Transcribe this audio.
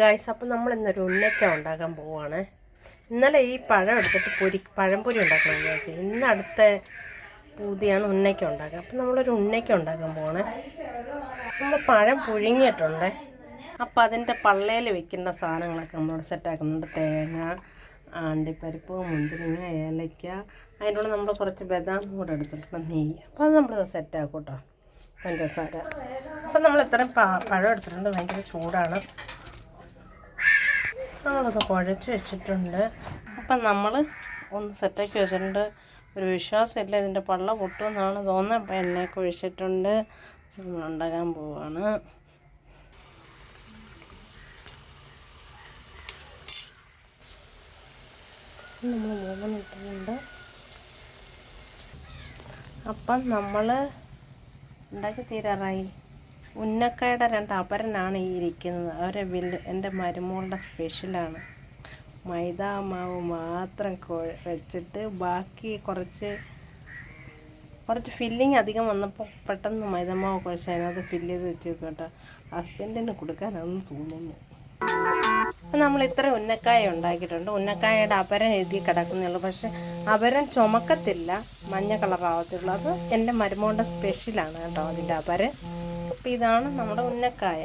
Guys അപ്പോൾ നമ്മൾ ഇന്നൊരു ഉന്നക്ക ഉണ്ടാക്കാൻ പോവുകയാണ് ഇന്നലെ ഈ പഴം എടുത്തിട്ട് പൊരി പഴംപൊരി ഉണ്ടാക്കണം വിചാരിച്ചു. ഇന്ന് അടുത്ത പൂതിയാണ് ഉന്നക്ക ഉണ്ടാക്കുക അപ്പം നമ്മളൊരു ഉന്നക്ക ഉണ്ടാക്കാൻ പോവാണ്. നമ്മൾ പഴം പുഴുങ്ങിയിട്ടുണ്ട്. അപ്പോൾ അതിന്റെ പള്ളയിൽ വെക്കേണ്ട സാധനങ്ങളൊക്കെ നമ്മൾ സെറ്റാക്കുന്നുണ്ട്. തേങ്ങ അണ്ടിപ്പരിപ്പ് മുന്തിരിങ്ങ ഏലയ്ക്ക. അതിനോട് നമ്മൾ കുറച്ച് ബദാം കൂടെ എടുത്തിട്ടുണ്ട്. നെയ്യ്. അപ്പോൾ അത് നമ്മൾ സെറ്റാക്കും കേട്ടോ. പഞ്ചസാര അപ്പോൾ നമ്മൾ ഇത്രയും പഴം എടുത്തിട്ടുണ്ട്. ഭയങ്കര ചൂടാണ്. നമ്മളത് കുഴച്ച് വെച്ചിട്ടുണ്ട്. അപ്പം നമ്മൾ ഒന്ന് സെറ്റാക്കി വെച്ചിട്ടുണ്ട്. ഒരു വിശ്വാസമില്ല ഇതിന്റെ പള്ള പൊട്ടുമെന്നാണ് തോന്നുന്നത്. അപ്പം എണ്ണയൊക്കെ ഒഴിച്ചിട്ടുണ്ട്. നമ്മൾ ഉണ്ടാക്കാൻ പോവാണ്. നമ്മൾ മൂന്ന് ഇട്ടിട്ടുണ്ട്. അപ്പം നമ്മൾ ഉണ്ടാക്കി തീരാറായി. ഉന്നക്കായുടെ രണ്ട് അപരനാണ് ഈ ഇരിക്കുന്നത്. അവരെ വില്ല് എന്റെ മരുമോളുടെ സ്പെഷ്യലാണ്. മൈദ മാവ് മാത്രം വെച്ചിട്ട് ബാക്കി കുറച്ച് കുറച്ച് ഫില്ലിങ് അധികം വന്നപ്പോൾ പെട്ടെന്ന് മൈദമാവ് കുഴച്ച് അതിനകത്ത് ഫില്ല് ചെയ്ത് വെച്ച് കേട്ടോ. ഹസ്ബൻഡിന് കൊടുക്കാനാണെന്ന് തോന്നുന്നു. അപ്പം നമ്മൾ ഇത്ര ഉന്നക്കായ ഉണ്ടാക്കിയിട്ടുണ്ട്. ഉന്നക്കായയുടെ അപരൻ എഴുതി കിടക്കുന്നുള്ളൂ. പക്ഷെ അപരൻ ചുമക്കത്തില്ല. മഞ്ഞ കളറാവത്തുള്ളൂ അത് എന്റെ മരുമോളുടെ സ്പെഷ്യലാണ് കേട്ടോ. അതിന്റെ അപരൻ ഇതാണ് നമ്മുടെ ഉന്നക്കായ.